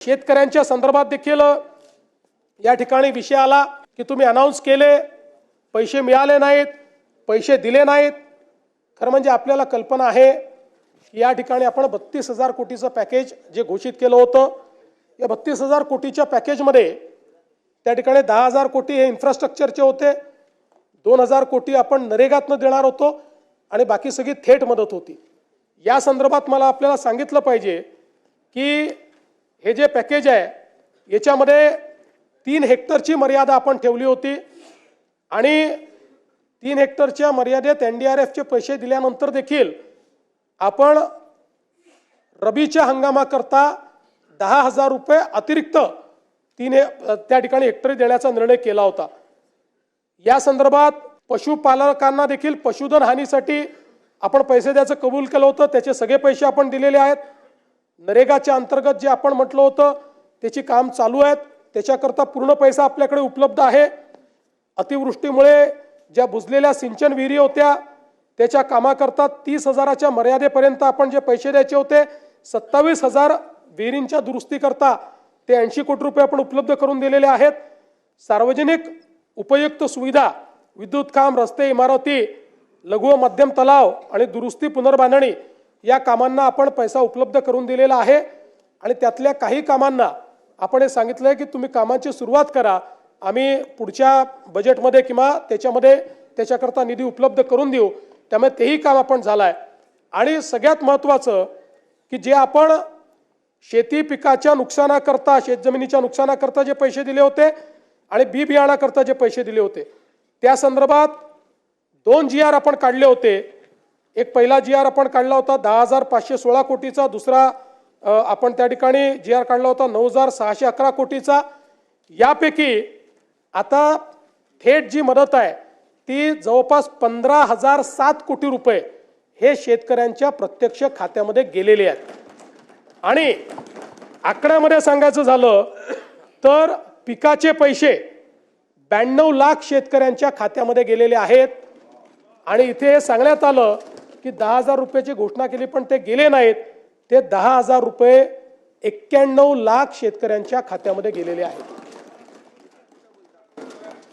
शेतकऱ्यांच्या संदर्भात देखील या ठिकाणी विषय आला की तुम्ही अनाऊन्स केले पैसे मिळाले नाहीत पैसे दिले नाहीत. खरं म्हणजे आपल्याला कल्पना आहे की या ठिकाणी आपण बत्तीस हजार कोटीचं पॅकेज जे घोषित केलं होतं या बत्तीस हजार कोटीच्या पॅकेजमध्ये त्या ठिकाणी दहा हजार कोटी हे इन्फ्रास्ट्रक्चरचे होते. दोन हजार कोटी आपण नरेगातनं देणार होतो आणि बाकी सगळी थेट मदत होती. या संदर्भात मला आपल्याला सांगितलं पाहिजे की हे जे पॅकेज आहे याच्यामध्ये तीन हेक्टरची मर्यादा आपण ठेवली होती आणि तीन हेक्टरच्या मर्यादेत एन डी आर एफचे पैसे दिल्यानंतर देखील आपण रबीच्या हंगामाकरता दहा हजार रुपये अतिरिक्त तीन हे त्या ठिकाणी हेक्टरी देण्याचा निर्णय केला होता. या संदर्भात पशुपालकांना देखील पशुधन हानीसाठी आपण पैसे द्यायचं कबूल केलं होतं त्याचे सगळे पैसे आपण दिलेले आहेत. नरेगाच्या अंतर्गत जे आपण म्हटलं होतं त्याची काम चालू आहेत. त्याच्याकरता पूर्ण पैसा आपल्याकडे उपलब्ध आहे. अतिवृष्टीमुळे ज्या बुजलेल्या सिंचन विहिरी होत्या त्याच्या कामाकरता तीस हजाराच्या मर्यादेपर्यंत आपण जे पैसे द्यायचे होते सत्तावीस हजार विहिरींच्या दुरुस्तीकरता ते ऐंशी कोटी रुपये आपण उपलब्ध करून दिलेले आहेत. सार्वजनिक उपयुक्त सुविधा विद्युत काम रस्ते इमारती लघु मध्यम तलाव आणि दुरुस्ती पुनर्बांधणी या कामांना आपण पैसा उपलब्ध करून दिलेला आहे. आणि त्यातल्या काही कामांना आपण हे सांगितलं आहे की तुम्ही कामांची सुरुवात करा. आम्ही पुढच्या बजेटमध्ये किंवा त्याच्यामध्ये त्याच्याकरता निधी उपलब्ध करून देऊ. त्यामुळे तेही काम आपण झालं आहे आणि सगळ्यात महत्त्वाचं की जे आपण शेती पिकाच्या नुकसानाकरता शेतजमिनीच्या नुकसानाकरता जे पैसे दिले होते आणि बी बियाणाकरता जे पैसे दिले होते त्या संदर्भात दोन जी आर आपण काढले होते. एक पहिला जी आर आपण काढला होता दहा हजार पाचशे सोळा कोटीचा. दुसरा आपण त्या ठिकाणी जी आर काढला होता नऊ हजार सहाशे अकरा कोटीचा. यापैकी आता थेट जी मदत आहे ती जवळपास पंधरा हजार सात कोटी रुपये हे शेतकऱ्यांच्या प्रत्यक्ष खात्यामध्ये गेलेले आहेत. आणि आकड्यामध्ये सांगायचं झालं तर पिकाचे पैसे ब्याण्णव लाख शेतकऱ्यांच्या खात्यामध्ये गेलेले आहेत. आणि इथे सांगण्यात आलं की दहा हजार रुपयाची घोषणा केली पण ते गेले नाहीत. ते दहा हजार रुपये एक्क्याण्णव लाख शेतकऱ्यांच्या खात्यामध्ये गेलेले आहेत.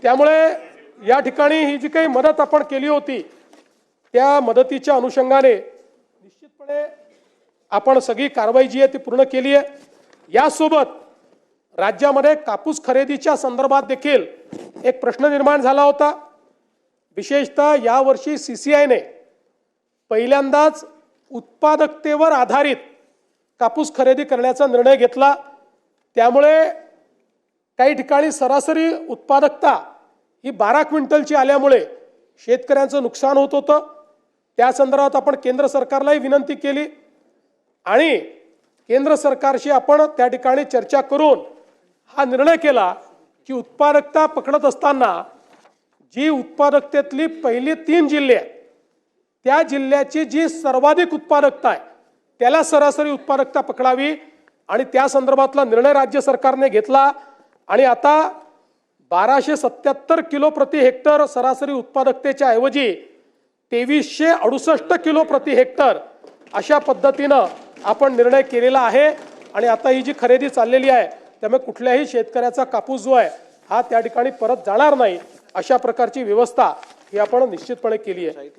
त्यामुळे या ठिकाणी ही जी काही मदत आपण केली होती त्या मदतीच्या अनुषंगाने निश्चितपणे आपण सगळी कारवाई जी आहे ती पूर्ण केली आहे. यासोबत राज्यामध्ये कापूस खरेदीच्या संदर्भात देखील एक प्रश्न निर्माण झाला होता. विशेषतः यावर्षी सी सी आयने पहिल्यांदाच उत्पादकतेवर आधारित कापूस खरेदी करण्याचा निर्णय घेतला. त्यामुळे काही ठिकाणी सरासरी उत्पादकता ही बारा क्विंटलची आल्यामुळे शेतकऱ्यांचं नुकसान होत होतं. त्या संदर्भात आपण केंद्र सरकारलाही विनंती केली आणि केंद्र सरकारशी आपण त्या ठिकाणी चर्चा करून हा निर्णय केला की उत्पादकता पकडत असताना जी उत्पादकतेतली पहिली तीन जिल्हे आहेत त्या जिल्ह्याची जी सर्वाधिक उत्पादकता आहे त्याला सरासरी उत्पादकता पकडावी आणि त्या संदर्भातला निर्णय राज्य सरकारने घेतला. आणि आता बाराशे सत्याहत्तर किलो प्रति हेक्टर सरासरी उत्पादकतेच्या ऐवजी तेवीसशे अडुसष्ट किलो प्रति हेक्टर अशा पद्धतीनं आपण निर्णय केलेला आहे. आणि आता ही जी खरेदी चाललेली आहे त्यामुळे कुठल्याही शेतकऱ्याचा कापूस जो आहे हा त्या ठिकाणी परत जाणार नाही अशा प्रकारची व्यवस्था ही आपण निश्चितपणे केली आहे.